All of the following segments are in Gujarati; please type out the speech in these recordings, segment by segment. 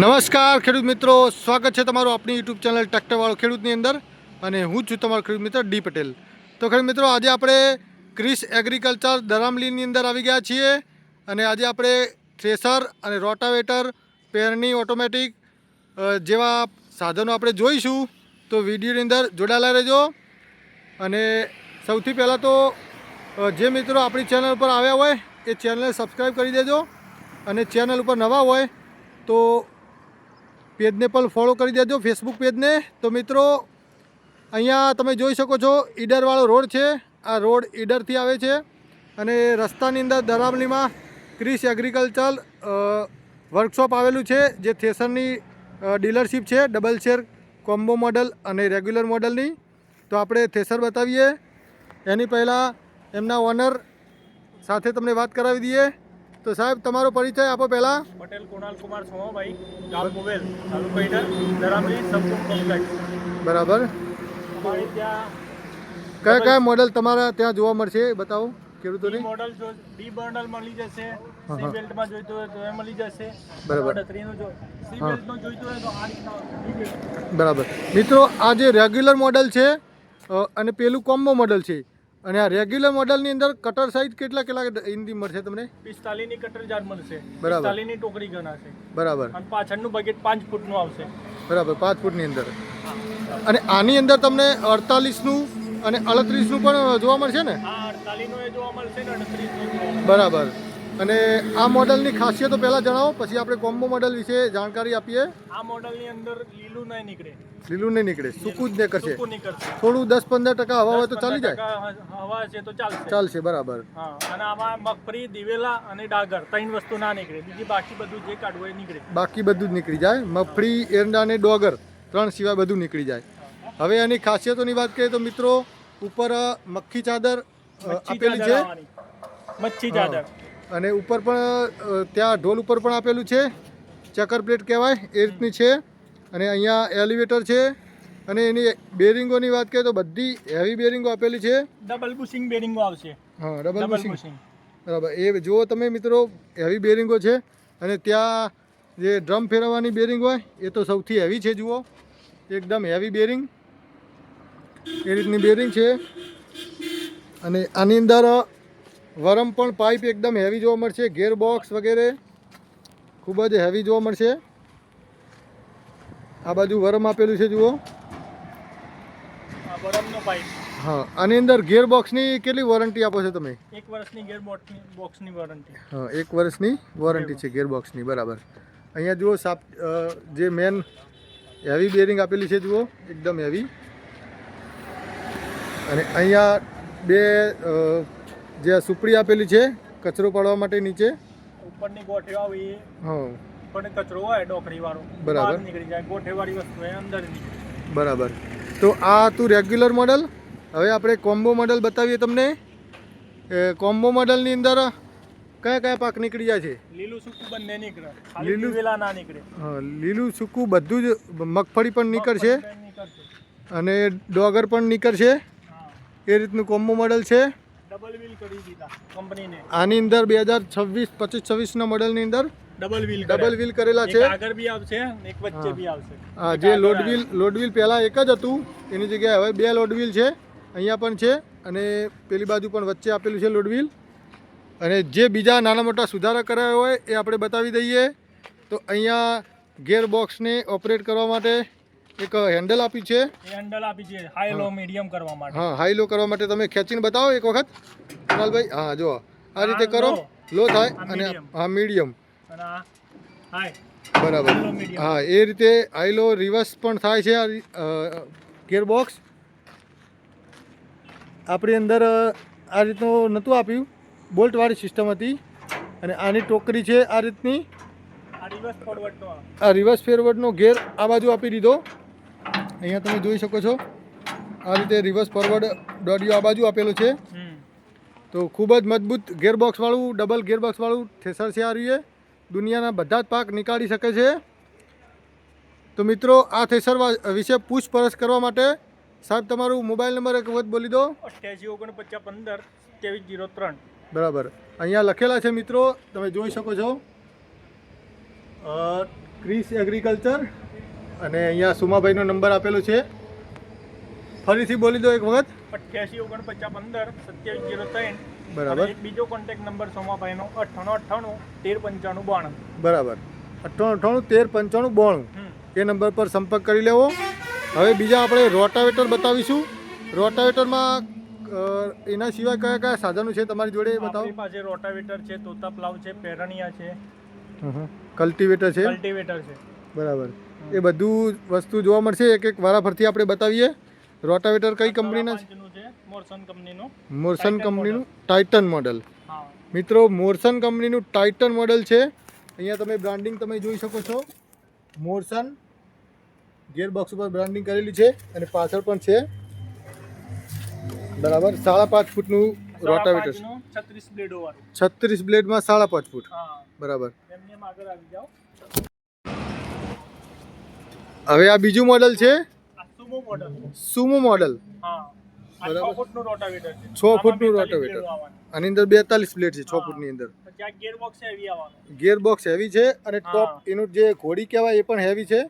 નમસ્કાર, ખેડૂત મિત્રો. સ્વાગત છે તમારું આપણી યુટ્યુબ ચેનલ ટ્રેક્ટરવાળો ખેડૂતની અંદર અને હું છું તમારો ખેડૂત મિત્ર ડી પટેલ. તો ખેડૂત મિત્રો, આજે આપણે ક્રિસ એગ્રીકલ્ચર દરામલીની અંદર આવી ગયા છીએ અને આજે આપણે થ્રેસર અને રોટાવેટર, પેરની ઓટોમેટિક જેવા સાધનો આપણે જોઈશું. તો વિડીયોની અંદર જોડાયેલા રહેજો. અને સૌથી પહેલાં તો જે મિત્રો આપણી ચેનલ ઉપર આવ્યા હોય એ ચેનલને સબસ્ક્રાઈબ કરી દેજો. અને ચેનલ ઉપર નવા હોય તો પેજને પણ ફોલો કરી દેજો ફેસબુક પેજને. તો મિત્રો, અહીંયા તમે જોઈ શકો છો, ઈડરવાળો રોડ છે. આ રોડ ઈડરથી આવે છે. અને રસ્તાની અંદર દરામલીમાં ક્રિસ એગ્રીકલ્ચર વર્કશોપ આવેલું છે, જે થેસરની ડીલરશીપ છે, ડબલ શેર કોમ્બો મોડલ અને રેગ્યુલર મોડલની. તો આપણે થેસર બતાવીએ. એની પહેલાં એમના ઓનર સાથે તમને વાત કરાવી દઈએ. તો સાહેબ તમારો પરિચય આપો પહેલા. પટેલ કુણાલ કુમાર સોમાભાઈ ગામ મુવેલ તાલુકો ઈડર ધરામલી સંપૂર્ણ કોમ્પ્લેક્સ બરાબર. અમારે ત્યાં કયા કયા મોડલ તમારા ત્યાં જોવા મળશે એ બતાવો ખેડૂતોને? મોડલ જો ડી બર્નલ મળી જશે સી બેલ્ટમાં જોઈતું હોય તો એ મળી જશે. બરાબર. ત્રીનું જો સી. બેલ્ટનું જોઈતું હોય તો આ રીતના બરાબર. મિત્રો આ જે રેગ્યુલર મોડલ છે અને પેલું કોમ્બો મોડલ છે અને આ રેગ્યુલર મોડલની અંદર કટર સાઈઝ કેટલા કેટલા ઇંચની મળશે તમને? પિસ્તાલીસની કટર જાર મળશે. બરાબર. ની ટોકરી ગણાશે. બરાબર. અને પાછળનું બકેટ પાંચ ફૂટનું આવશે. બરાબર પાંચ ફૂટની અંદર. અને આની અંદર તમને અડતાલીસનું અને અડત્રીસનું પણ જોવા મળશે ને? હા 48 નું એ જોવા મળશે ને 38 નું બરાબર. અને આ મોડલની ખાસિયતો પહેલાં જણાવો પછી આપણે કોમ્બો મોડલ વિશે જાણકારી આપીએ. આ મોડલની અંદર લીલું નહીં નીકળે. લીલું નહીં નીકળે સૂકું જ ને કરશે થોડું દસ પંદર ટકા હવા હોય તો ચાલી જાય. હવા છે તો ચાલશે. ચાલશે બરાબર. હા અને આમાં મગફળી દિવેલા અને ડાગર ત્રણ વસ્તુ ના નીકળે. બીજી બાકી બધું જે કાઢવું એ નીકળે. બાકી બધું જ નીકળી જાય. મગફળી એરંડા અને ડોગર ત્રણ સિવાય બધું નીકળી જાય. હવે એની ખાસિયતોની વાત કરીએ તો મિત્રો ઉપર મક્ખી ચાદર આપેલી છે. મચ્છી ચાદર. અને ઉપર પણ ત્યાં ઢોલ ઉપર પણ આપેલું છે. ચકર પ્લેટ કહેવાય એ રીતની છે. અને અહીંયા એલિવેટર છે. અને એની બેરિંગોની વાત કરીએ તો બધી હેવી બેરિંગો આપેલી છે. ડબલ બુશિંગ બેરિંગો આવશે. હા ડબલ બુશિંગ બરાબર. એ જુઓ તમે મિત્રો હેવી બેરિંગો છે. અને ત્યાં જે ડ્રમ ફેરવવાની બેરિંગ હોય એ તો સૌથી હેવી છે જુઓ. એકદમ હેવી બેરિંગ. એ રીતની બેરિંગ છે. અને આની અંદર વરમ પણ પાઇપ એકદમ હેવી જોવા મળશે. ગેર બોક્સ વગેરે ખૂબ જ હેવી જોવા મળશે. આ બાજુ વરમ આપેલું છે જુઓ. પાઇપ. હા આની અંદર ગેર બોક્સની કેટલી વોરંટી આપો છો તમે? એક વર્ષની ગેર બોક્સની વોરંટી હા એક વર્ષની વોરંટી છે ગેરબોક્સની બરાબર. અહીંયા જુઓ સાપ જે મેન હેવી બેરિંગ આપેલી છે જુઓ એકદમ હેવી અને અહીંયા બે જે આ સુપડી આપેલી છે કચરો પાડવા માટે નીચે. ઉપરની ગોઠવી આવી. હા પણ કચરો હોય ડોકરી વાળો બરાબર. નીકળી જાય. ગોઠેવાળી વસ્તુ એ અંદર બરાબર. તો આ તું રેગ્યુલર મોડલ. હવે આપણે કોમ્બો મોડલ બતાવીએ તમને. કોમ્બો મોડલની અંદર કયા કયા પાક નીકળી જાય છે? લીલું સૂકું બંને નીકળે. લીલું- વેલા ના નીકળે. હા, લીલું સૂકું બધું જ મગફળી પણ નીકળશે. અને ડોગર પણ નીકળશે. એ રીતનું કોમ્બો મોડલ છે. ડબલ વ્હીલ કરી દીધા કંપનીને. આની અંદર બે હજાર છવ્વીસ પચીસ છવ્વીસના મોડલની અંદર ડબલ વ્હીલ ડબલ વ્હીલ કરેલા છે. આગળ બી આવશે એક વચ્ચે. બી આવશે. હા જે લોડ વ્હીલ લોડ વ્હીલ પહેલાં એક જ હતું. એની જગ્યાએ હવે બે લોડ વ્હીલ છે. અહીંયા પણ છે અને પેલી બાજુ પણ વચ્ચે આપેલું છે લોડ વ્હીલ અને જે બીજા નાના મોટા સુધારા કરાયા હોય એ આપણે બતાવી દઈએ. તો અહીંયા ગેર બોક્સને ઓપરેટ કરવા માટે એક હેન્ડલ આપી છે. હેન્ડલ આપી છે. હાઈ લો મીડિયમ કરવા માટે. હા હાઈ લો કરવા માટે તમે ખેંચીને બતાવો એક વખત. કુણાલભાઈ હા જો આ રીતે કરો. લો. થાય અને હા મીડિયમ અને હાઈ બરાબર. હા એ રીતે હાઈ લો રિવર્સ પણ થાય છે આ ગિયર બોક્સ આપણી અંદર આ રીતનું નહોતું આપ્યું. બોલ્ટવાળી સિસ્ટમ હતી. અને આની ટોકરી છે આ રીતની. આ રિવર્સ ફોરવર્ડ આ. રિવર્સ ફેરવર્ડનો ગેર આ બાજુ આપી દીધો. અહીંયા તમે જોઈ શકો છો આ રીતે રિવર્સ ફોરવર્ડ દોડિયો આ બાજુ આપેલો છે. તો ખૂબ જ મજબૂત ગેરબોક્સવાળું ડબલ ગેરબોક્સવાળું થ્રેસર છે આ રહ્યું દુનિયાના બધા જ પાક નીકાળી શકે છે. તો મિત્રો આ થ્રેસર વા- વિશે પૂછપરછ કરવા માટે સાહેબ તમારું મોબાઈલ નંબર એક વખત બોલી દો. અઠ્યાસી ઓગણપચાસ પંદર ત્રેવીસ જીરો ત્રણ. બરાબર. અહીંયા લખેલા છે મિત્રો તમે જોઈ શકો છો. ક્રિસ એગ્રીકલ્ચર અને અહીંયા સુમાભાઈનો નંબર આપેલો છે. ફરીથી બોલી દો એક વખત. અઠ્યાસી ઓગણપચાસ પંદર સત્યાવીસ જીરો ત્રણ. બરાબર. બીજો કોન્ટેક્ટ નંબર સોમાભાઈનો અઠ્ઠાણું અઠ્ઠાણું તેર પંચાણું બાણું. બરાબર. અઠ્ઠાણું અઠ્ઠાણું તેર પંચાણું બોણ. એ નંબર પર સંપર્ક કરી લેવો. હવે બીજા આપણે રોટાવેટર બતાવીશું. રોટાવેટરમાં એના સિવાય કયા કયા સાધનો છે તમારી જોડે બતાવો. પાસે રોટાવેટર છે તોતા પ્લાવ છે પેરણિયા છે. કલ્ટિવેટર છે. કલ્ટિવેટર છે. બરાબર. એ બધું વસ્તુ જોવા મળશે. એક એક વારાફરથી આપણે બતાવીએ. રોટાવેટર કઈ કંપનીના? છે. મોરસન કંપનીનું. મોરસન કંપનીનું ટાઇટન મોડલ મિત્રો મોરસન કંપનીનું ટાઇટન મોડલ છે. અહીંયા તમે બ્રાન્ડિંગ તમે જોઈ શકો છો. મોરસન ગિયરબોક્સ ઉપર બ્રાન્ડિંગ કરેલી છે અને પાછળ પણ છે. બરાબર. સાડા પાંચ ફૂટનું રોટાવેટર છત્રીસ બ્લેડો છત્રીસ બ્લેડમાં સાડા પાંચ ફૂટ. બરાબર એમને એમ આગળ આવી જાઓ હવે આ બીજું મોડલ છે? સુમો મોડલ સુમો મોડલ હા. છ ફૂટનું રોટાવેટર છે. છ ફૂટનું આમાં 42 રોટાવેટર. આની અંદર બેતાલીસ પ્લેટ છે છ. ફૂટની અંદર. ગેર બોક્સ હેવી છે અને ટોપ એનું જે ઘોડી કહેવાય એ પણ હેવી છે.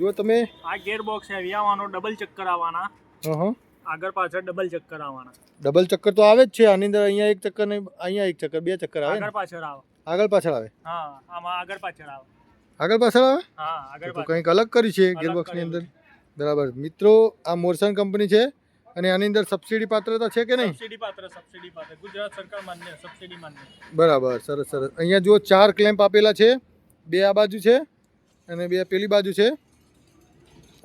જો તમે આ ગેર બોક્સ હેવી આવવાનો ડબલ ચક્કર આવવાના. આગળ પાછળ ડબલ ચક્કર આવવાના. ડબલ ચક્કર તો આવે જ છે આની અંદર અહીંયા એક ચક્કર ને અહીંયા એક ચક્કર બે ચક્કર આવે આગળ પાછળ આવે. આગળ પાછળ આવે. હા આમાં આગળ પાછળ આવે. આગળ પાછળ આવે? તો કંઈક અલગ કરી છે ગિયરબોક્સની અંદર? બરાબર. મિત્રો આ મોરસન કંપની છે અને આની અંદર સબસિડી પાત્રતા છે કે નહીં? સબસિડી પાત્ર સબસિડી પાત્ર. ગુજરાત સરકાર માન્ય સબસિડી માન્ય. બરાબર સરસ સરસ. અહીંયા જો ચાર ક્લેમ્પ આપેલા છે. બે આ બાજુ છે અને બે પેલી બાજુ છે.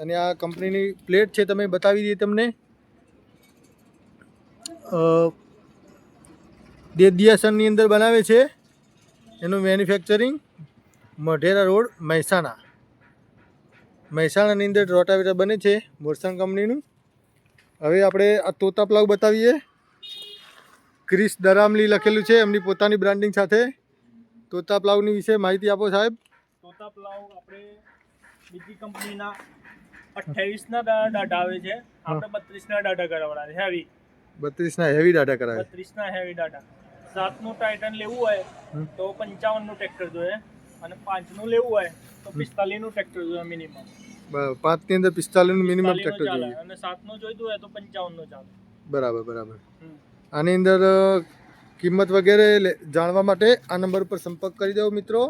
અને આ કંપનીની પ્લેટ છે તમે બતાવી દઈએ તમને. દેદિયાસનની અંદર બનાવે છે. એનું મેન્યુફેક્ચરિંગ મઢેરા રોડ મહેસાણા. મહેસાણાની અંદર રોટાવેટર બને છે મોરસન કંપનીનું. હવે આપણે આ તોતા પ્લાવ બતાવીએ. ક્રિસ દરામલી લખેલું છે એમની પોતાની બ્રાન્ડિંગ સાથે. તોતા પ્લાવની વિશે માહિતી આપો સાહેબ. તોતા પ્લાવ આપણે બીજી કંપનીના અઠ્યાવીસના ડાટા આવે છે. આપણે બત્રીસના દાઢા કરાવવાના છે હેવી બત્રીસના હેવી ડાટા કરાવે બત્રીસના હેવી ડાટા સાતનું ટાઇટન લેવું હોય તો પંચાવનનું ટ્રેક્ટર જોઈએ. અને પાંચનું લેવું હોય તો પિસ્તાલીસનું ટ્રેક્ટર જોઈએ મિનિમમ પાંચની અંદર પિસ્તાલીસનું મિનિમમ ટ્રેક્ટર જોઈએ. અને સાતનું જોઈતું હોય તો પંચાવનનું ચાલે. બરાબર બરાબર. આની અંદર કિંમત વગેરે જાણવા માટે આ નંબર ઉપર સંપર્ક કરી દેવો મિત્રો.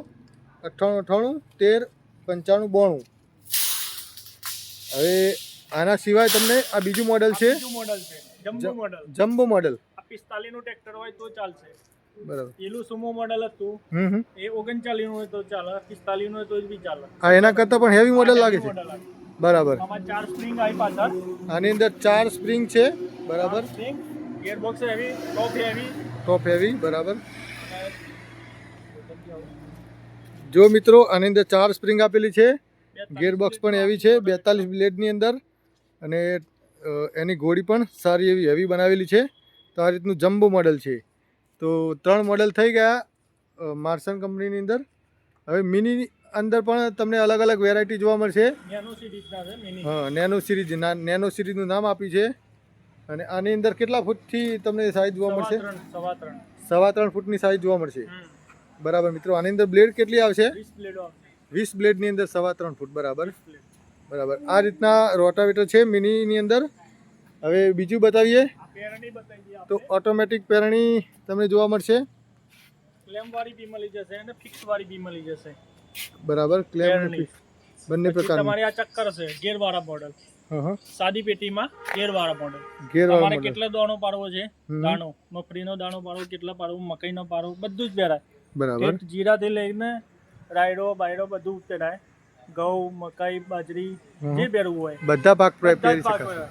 અઠ્ઠાણું અઠ્ઠાણું તેર પંચાણું બોણું. હવે આના સિવાય તમને આ બીજું મોડલ છે. મોડલ છે. જમ્બો મોડલ જમ્બો મોડલ આ પિસ્તાલીસનું ટ્રેક્ટર હોય તો ચાલશે. બરાબર. પેલું સુમો મોડલ હતું. હમ એ ઓગણચાલીસનું હોય તો ચાલે પિસ્તાલીસનું હોય તો બી ચાલે. આ એના કરતાં પણ હેવી મોડલ લાગે છે. બરાબર. આમાં ચાર સ્પ્રિંગ આવી પાછળ. આની અંદર ચાર સ્પ્રિંગ છે બરાબર. Spring heavy top heavy top heavy બરાબર. જો મિત્રો આની અંદર ચાર સ્પ્રિંગ આપેલી છે. ગેરબોક્સ પણ હેવી છે બેતાલીસ બ્લેડની અંદર. અને એની ઘોડી પણ સારી એવી હેવી બનાવેલી છે. તો આ રીતનું જમ્બો મોડલ છે. તો ત્રણ મોડલ થઈ ગયા માર્સન કંપનીની અંદર. હવે મિની અંદર પણ તમને અલગ અલગ વેરાયટી જોવા મળશે. હા નેનો સિરીઝ નેનો સિરીઝનું નામ આપ્યું છે. અને આની અંદર કેટલા ફૂટથી તમને સાઈઝ જોવા મળશે? સવા ત્રણ. ફૂટની સાઈઝ જોવા મળશે. બરાબર મિત્રો આની અંદર બ્લેડ કેટલી આવશે? વીસ બ્લેડની અંદર સવા ત્રણ ફૂટ બરાબર? બરાબર. આ રીતના રોટાવેટર છે મિનીની અંદર. હવે બીજું બતાવીએ. તો ઓટોમેટિક પેરણી તમને જોવા મળશે. ક્લેમ વાળી બી મળી જશે અને ફિક્સ વાળી બી મળી જશે. બરાબર ક્લેમ પેરણી. બંને પ્રકાર તમારી આ ચક્કર છે ગેર વાળા મોડલ સાદી પેટીમાં ગેર વાળા મોડલ તમારે કેટલો દાણો પાડવો છે? દાણો. મગફળીનો દાણો પાડવો કેટલો પાડવો મકાઈનો પાડવો બધું જ પહેરાય. બરાબર. જીરા જીરાથી લઈને રાયડો બાયડો બધું પહેરાય ઘઉં મકાઈ બાજરી. જે પહેરવું હોય. બધા પાક પહેરી શકાય.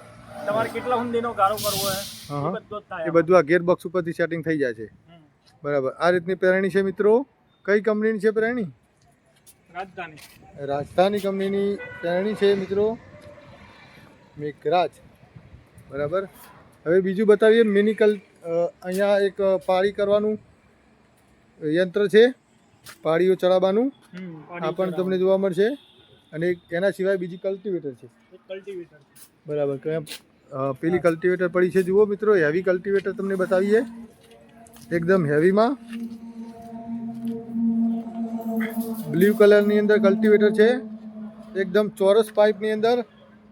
તમારે કેટલા હુંદીનો ગાળો કરવો હોય. એ બધો જ થાય એ બધું આ ગેર બોક્સ ઉપરથી સેટિંગ થઈ જાય છે. બરાબર. આ રીતની પેરણી છે મિત્રો? કઈ કંપનીની છે પેરણી રાજધાની. રાજધાની કંપનીની પેરણી છે મિત્રો મેઘરાજ. બરાબર. હવે બીજું બતાવીએ મિનિકલ અહીંયા એક પાળી કરવાનું યંત્ર છે પાળીઓ ચડાવવાનું. આ પણ તમને જોવા મળશે. અને એના સિવાય બીજી કલ્ટિવેટર છે. કલ્ટિવેટર બરાબર. પેલી કલ્ટિવેટર પડી છે. જુઓ મિત્રો હેવી કલ્ટિવેટર તમને બતાવીએ. એકદમ હેવીમાં બ્લુ કલરની અંદર કલ્ટિવેટર છે. એકદમ ચોરસ પાઇપની અંદર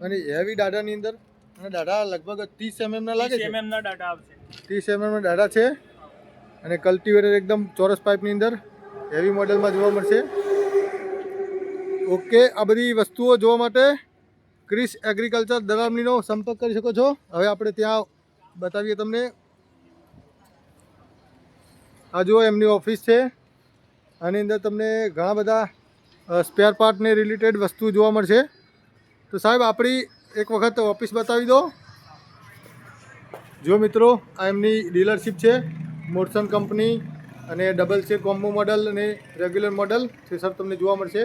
અને હેવી દાડાની અંદર. અને દાડા લગભગ ત્રીસ એમએમના લાગે છે. mm દાડા આવશે. ત્રીસ એમએમના દાડા છે. અને કલ્ટિવેટર એકદમ ચોરસ પાઇપની અંદર. હેવી મોડેલમાં જોવા મળશે. ઓકે આ બધી વસ્તુઓ જોવા માટે ક્રિસ એગ્રીકલ્ચર દલામણીનો સંપર્ક કરી શકો છો. હવે આપણે ત્યાં બતાવીએ તમને. આ જુઓ, એમની ઓફિસ છે. આની અંદર તમને ઘણા બધા સ્પેર પાર્ટને રિલેટેડ વસ્તુ જોવા મળશે. તો સાહેબ, આપણી એક વખત ઓફિસ બતાવી દો. જો મિત્રો, આ એમની ડીલરશીપ છે. મોરસન કંપની અને ડબલ છે કોમ્બો મોડલ અને રેગ્યુલર મોડલ છે. સર તમને જોવા મળશે.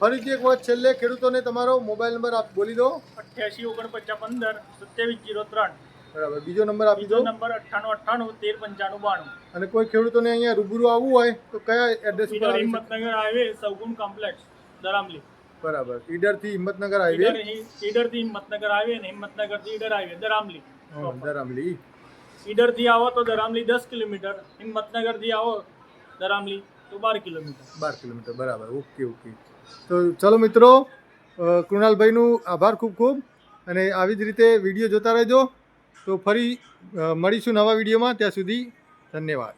ફરીથી એક વખત છેલ્લે ખેડૂતોને તમારો મોબાઈલ નંબર આપ બોલી દો. અઠ્યાસી ઓગણપચાસ પંદર સત્યાવીસ જીરો ત્રણ. બરાબર. બીજો નંબર આપી બીજો દો. નંબર અઠ્ઠાણું અઠ્ઠાણું તેર પંચાણું બાણું. અને કોઈ ખેડૂતોને અહીંયા રૂબરૂ આવવું હોય તો કયા એડ્રેસ શકે? Himmatnagar highway Saugun complex Daramali. બરાબર. ઈડરથી હિંમતનગર હાઈવે? ઈડરથી હિંમતનગર હાઈવે ને હિંમતનગરથી ઈડર હાઈવે દરામલી. દરામલી. ઈડરથી આવો તો દરામલી દસ કિલોમીટર હિંમતનગરથી આવો દરામલી તો બાર કિલોમીટર. બાર કિલોમીટર. બરાબર. Okay okay. તો ચલો મિત્રો કૃણાલભાઈનું આભાર ખૂબ ખૂબ અને આવી જ રીતે વીડિયો જોતા રહેજો. તો ફરી મળીશું નવા વિડીયોમાં. ત્યાં સુધી ધન્યવાદ.